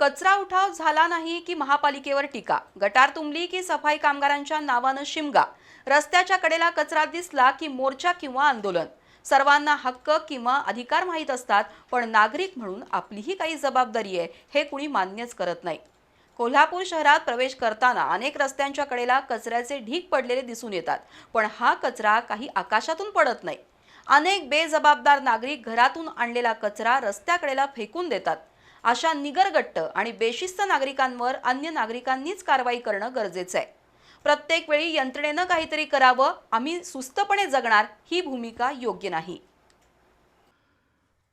कचरा उठाव झाला नाही की महापालिकेवर टीका? गटार तुंबली की सफाई कामगारांच्या नावानं शिमगा? रस्त्याच्या कडेला कचरा दिसला की मोर्चा किंवा आंदोलन? सर्वांना हक्क किंवा अधिकार माहीत असतात पण नागरिक म्हणून आपलीही काही जबाबदारी आहे हे कुणी मान्यच करत नाही. कोल्हापूर शहरात प्रवेश करताना अनेक रस्त्यांच्या कडेला कचऱ्याचे ढीग पडलेले दिसून येतात पण हा कचरा काही आकाशातून पडत नाही. अनेक बेजबाबदार नागरिक घरातून आणलेला कचरा रस्त्याकडेला फेकून देतात. अशा निगरगट्ट आणि बेशिस्त नागरिकांवर अन्य नागरिकांनीच कारवाई करणं गरजेचं आहे. प्रत्येक वेळी यंत्रणेनं काहीतरी करावं आम्ही सुस्तपणे जगणार ही भूमिका योग्य नाही.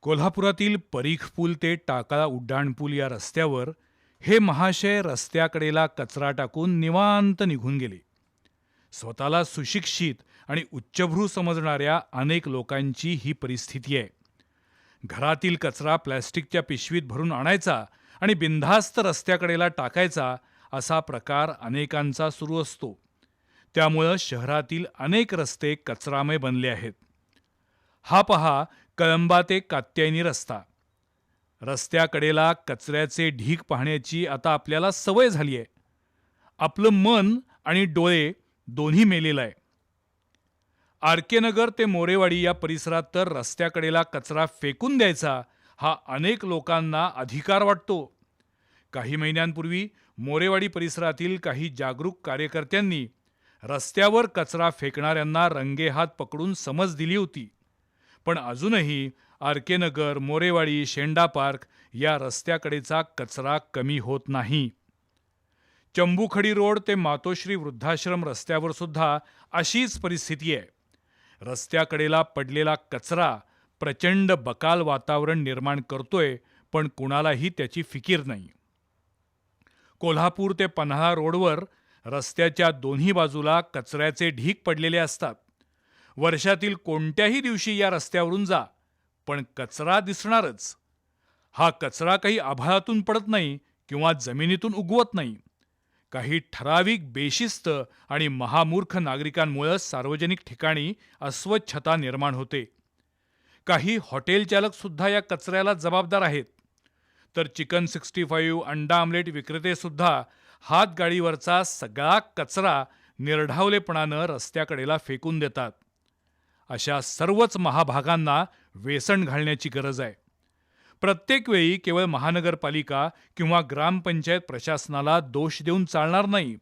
कोल्हापुरातील परीख पूल ते टाकळा उड्डाणपूल या रस्त्यावर हे महाशय रस्त्याकडेला कचरा टाकून निवांत निघून गेले. स्वतःला सुशिक्षित आणि उच्चभ्रू समजणाऱ्या अनेक लोकांची ही परिस्थिती आहे. घरातील कचरा प्लॅस्टिकच्या पिशवीत भरून आणायचा आणि बिनधास्त रस्त्याकडेला टाकायचा असा प्रकार अनेकांचा सुरू असतो. त्यामुळं शहरातील अनेक रस्ते कचरामय बनले आहेत. हा पहा कळंबा ते कात्यायनी रस्ता. रस्त्याकडेला कचऱ्याचे ढीग पाहण्याची आता आपल्याला सवय झाली आहे आपलं मन आणि डोळे दोन्ही मेलेलं आहे. आर के नगर ते मोरेवाडी या परिसरात तर रस्त्याकडेला कचरा फेकून द्यायचा हा अनेक लोकांना अधिकार वाटतो. काही महिन्यांपूर्वी मोरेवाडी परिसरातील काही जागरूक कार्यकर्त्यांनी रस्त्यावर कचरा फेकणाऱ्यांना रंगेहात पकडून समज दिली होती. पण अजूनही R K Nagar Morewadi Shenda park या रस्त्याकडेचा कचरा कमी होत नाही. चंबूखडी रोड ते मातोश्री वृद्धाश्रम रस्त्यावर सुद्धा अशीच परिस्थिती आहे. रस्त्याकडेला पडलेला कचरा प्रचंड बकाल वातावरण निर्माण करतोय पण कुणालाही त्याची फिकीर नाही. कोल्हापूर ते पन्हाळा रोडवर रस्त्याच्या दोन्ही बाजूला कचऱ्याचे ढीग पडलेले असतात. वर्षातील कोणत्याही दिवशी या रस्त्यावरून जा पण कचरा दिसणारच. हा कचरा काही आभाळातून पडत नाही किंवा जमिनीतून उगवत नाही. काही ठराविक बेशिस्त आणि महामूर्ख नागरिकांमुळं सार्वजनिक ठिकाणी अस्वच्छता निर्माण होते. काही हॉटेल चालक सुद्धा या कचऱ्याला जबाबदार आहेत. तर चिकन सिक्स्टी फाईव्ह अंडा आमलेट विक्रेतेसुद्धा हातगाडीवरचा सगळा कचरा निर्ढावलेपणानं रस्त्याकडेला फेकून देतात. अशा सर्वच महाभागांना वेसण घालण्याची गरज आहे. प्रत्येक वेळी केवळ महानगरपालिका किंवा ग्रामपंचायत प्रशासनाला दोष देऊन चालणार नाही.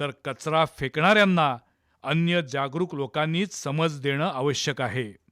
तर कचरा फेकणाऱ्यांना अन्य जागरूक लोकांनीच समज देणं आवश्यक आहे.